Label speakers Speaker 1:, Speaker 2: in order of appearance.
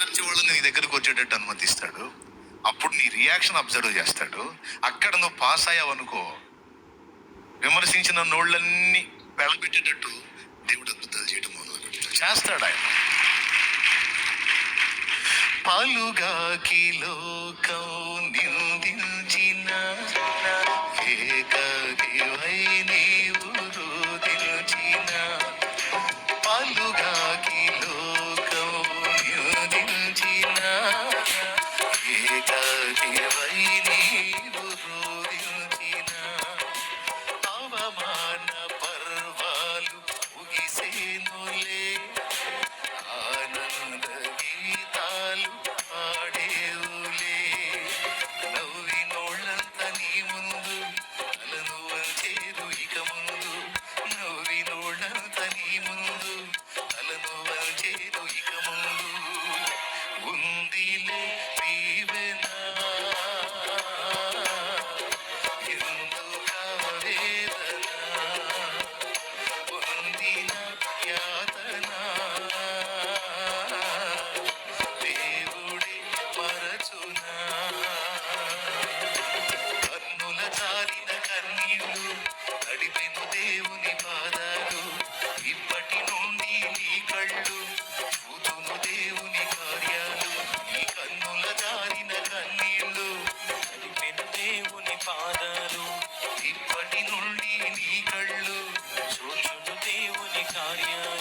Speaker 1: వాళ్ళని నీ దగ్గరకు వచ్చేటట్టు అనుమతిస్తాడు. అప్పుడు నీ రియాక్షన్ అబ్జర్వ్ చేస్తాడు. అక్కడ నువ్వు పాస్ అయ్యావు అనుకో విమర్శించిన నోళ్ళన్నీ వెళ్ళబెట్టేటట్టు దేవుడు అద్భుతాలు చేయడం మొదలు పెడతాడు. చేస్తాడు ఆయన. పలుగాకి లోకం కన్నుల జారిన కన్నీళ్ళు నడిపెను దేవుని పాదాలు. ఇప్పటి నుండి నీ కళ్ళు చూతును దేవుని కార్యాలు. ఈ కన్నుల జారిన కన్నీళ్ళు
Speaker 2: నడిపెను దేవుని పాదాలు.
Speaker 1: ఇప్పటి నుండి నీ కళ్ళు
Speaker 2: చూచును దేవుని కార్యాలు.